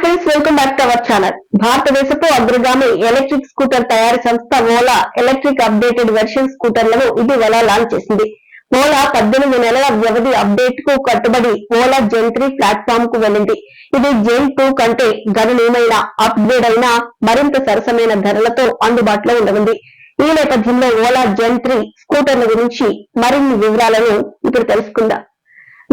Friends welcome back to our channel భారతదేశపు అగ్రగామి electric scooter తయారీ సంస్థ ఓలా ఎలక్ట్రిక్ అప్డేటెడ్ వెర్షన్ స్కూటర్లను ఇటీవల లాంచ్ చేసింది. ఓలా పద్దెనిమిది నెలల వ్యవధి అప్డేట్కు కట్టుబడి ఓలా జెన్ త్రీ ప్లాట్ఫామ్కు వెళ్ళింది. ఇది జెన్ టూ కంటే గణనీయమైన అప్గ్రేడ్ అయిన మరింత సరసమైన ధరలతో అందుబాటులో ఉండనుంది. ఈ నేపథ్యంలో ఓలా జెన్ త్రీ స్కూటర్ల గురించి మరిన్ని వివరాలను ఇప్పుడు తెలుసుకుందాం.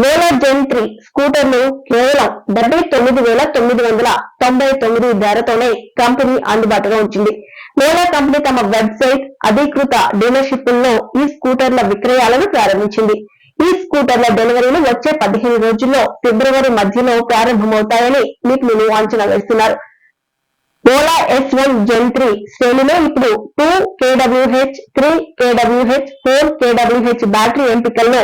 వేల జెన్ స్కూటర్లు కేవలం డెబ్బై తొమ్మిది వేల తొమ్మిది వందల తొంభై తొమ్మిది ధరతోనే కంపెనీ అందుబాటులో ఉంచింది. వేలా కంపెనీ తమ వెబ్సైట్ అధికృత డీలర్షిప్లో ఈ స్కూటర్ల విక్రయాలను ప్రారంభించింది. ఈ స్కూటర్ల డెలివరీలు వచ్చే పదిహేను రోజుల్లో ఫిబ్రవరి మధ్యలో ప్రారంభమవుతాయని నిపుణులు అంచనా వేస్తున్నారు. ఓలా ఎస్ వన్ జెన్ త్రీ శ్రేణిలో ఇప్పుడు టూ కేడబ్ల్యూహెచ్ త్రీ కేడబ్ల్యూహెచ్ ఫోర్ కేడబ్ల్యూహెచ్ battery ఎంపికల్లో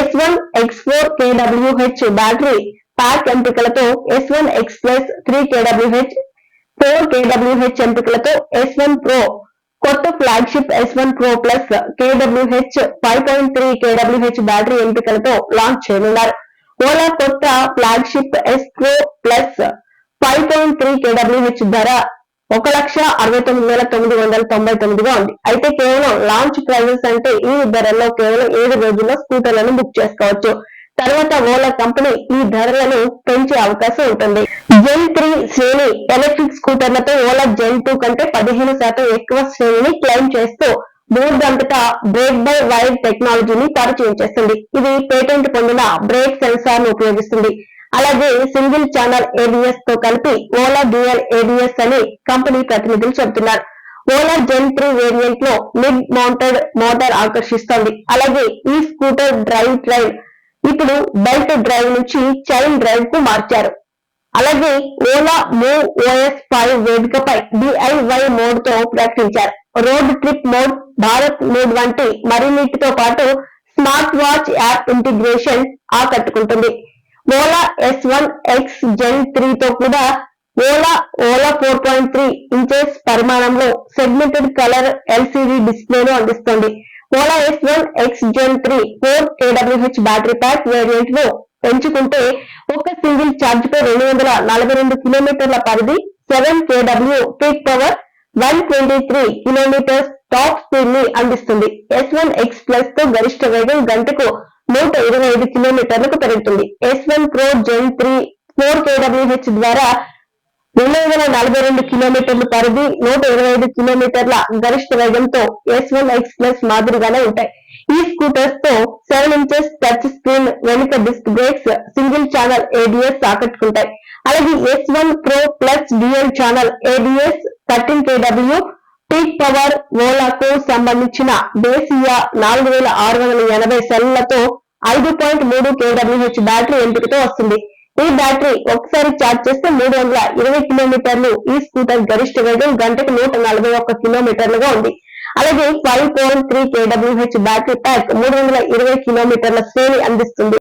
yes one X four కేడబ్ల్యూహెచ్ battery pack ఎంపికలతో yes one X plus three కేడబ్ల్యూహెచ్ four కేడబ్ల్యూహెచ్ ఎంపికలతో yes one pro కొత్త flagship yes one pro plus కేడబ్ల్యూహెచ్ five point three కేడబ్ల్యూహెచ్ బ్యాటరీ ఎంపికలతో లాంచ్ చేయనున్నారు. ఓలా కొత్త flagship yes pro plus five point three కేడబ్ల్యూహెచ్ ధర ఒక లక్ష అరవై తొమ్మిది వేల తొమ్మిది వందల తొంభై తొమ్మిదిగా ఉంది. అయితే కేవలం లాంచ్ ప్రైజెస్ అంటే ఈ ధరల్లో కేవలం ఏడు రోజుల్లో స్కూటర్లను బుక్ చేసుకోవచ్చు. తర్వాత ఓలా కంపెనీ ఈ ధరలను పెంచే అవకాశం ఉంటుంది. జెన్ త్రీ శ్రేణి ఎలక్ట్రిక్ స్కూటర్లతో ఓలా జెన్ టూ కంటే పదిహేను శాతం ఎక్కువ శ్రేణిని క్లెయిమ్ చేస్తూ బోర్డు అంతటా బ్రేక్ బై వైర్ టెక్నాలజీని పరిచయం చేస్తుంది. ఇది పేటెంట్ పొందిన బ్రేక్ సెన్సార్ను ఉపయోగిస్తుంది. అలాగే సింగిల్ ఛానల్ ఏబిఎస్తో కలిపి ఓలా డ్యూయల్ ఏబిఎస్ అని కంపెనీ ప్రతినిధులు చెబుతున్నారు. ఓలా జెన్ త్రీ వేరియంట్లో మిడ్ మౌంటెడ్ మోటార్ ఆకర్షిస్తోంది. అలాగే ఈ స్కూటర్ డ్రైవ్ ట్రైన్ ఇప్పుడు బెల్ట్ డ్రైవ్ నుంచి చైన్ డ్రైవ్కు మార్చారు. అలాగే ఓలా మూవ్ ఓఎస్ ఫైవ్ వేదికపై డిఐవై మోడ్తో ప్రకటించారు. Road trip mode Bharat mode వంటి మరిన్నిటితో పాటు స్మార్ట్ వాచ్ యాప్ ఇంటిగ్రేషన్ ఆకట్టుకుంటుంది. Ola S one X Gen three తో కూడా Ola Ola four point three inches పరిమాణంలో సెగ్మెంటెడ్ కలర్ ఎల్సిడి డిస్ప్లేను అందిస్తుంది. Ola S one X Gen three four కేడబ్ల్యూహెచ్ battery pack వేరియంట్ను పెంచుకుంటే ఒక సింగిల్ ఛార్జ్ పై రెండు వందల నలభై రెండు కిలోమీటర్ల పరిధి seven కేడబ్ల్యూ peak power one twenty three kilometres top స్పీడ్ని అందిస్తుంది. ఎస్ వన్ ఎక్స్ ప్లస్తో గరిష్ట వేగం గంటకు నూట ఇరవై ఐదు కిలోమీటర్లకు పెరుగుతుంది. S one pro Gen three four కేడబ్ల్యూహెచ్ ద్వారా రెండు వందల నలభై రెండు కిలోమీటర్లు పరిధి నూట ఇరవై ఐదు కిలోమీటర్ల గరిష్ట వేగంతో ఎస్ వన్ ఎక్స్ ప్లస్ మాదిరిగానే ఉంటాయి. ఈ స్కూటర్స్తో సెవెన్ ఇంచెస్ టచ్ స్క్రీన్ వెనుక disc brakes single channel ADS ఆకట్టుకుంటాయి. అలాగే S one pro plus dual channel ADS thirteen కేడబ్ల్యూ peak power ఓలాకు సంబంధించిన దేశీయ నాలుగు వేల ఆరు వందల ఎనభై సెల్లతో ఐదు పాయింట్ మూడు కేడబ్ల్యూహెచ్ బ్యాటరీ ఎంపికతో వస్తుంది. ఈ బ్యాటరీ ఒకసారి ఛార్జ్ చేస్తే మూడు వందల ఇరవై కిలోమీటర్లు ఈ స్కూటర్ గరిష్ట వేగం గంటకు నూట నలభై ఒక్క కిలోమీటర్లుగా ఉంది. అలాగే ఫైవ్ పాయింట్ త్రీ కేడబ్ల్యూహెచ్ బ్యాటరీ ప్యాక్ మూడు వందల ఇరవై కిలోమీటర్ల శ్రేణి అందిస్తుంది.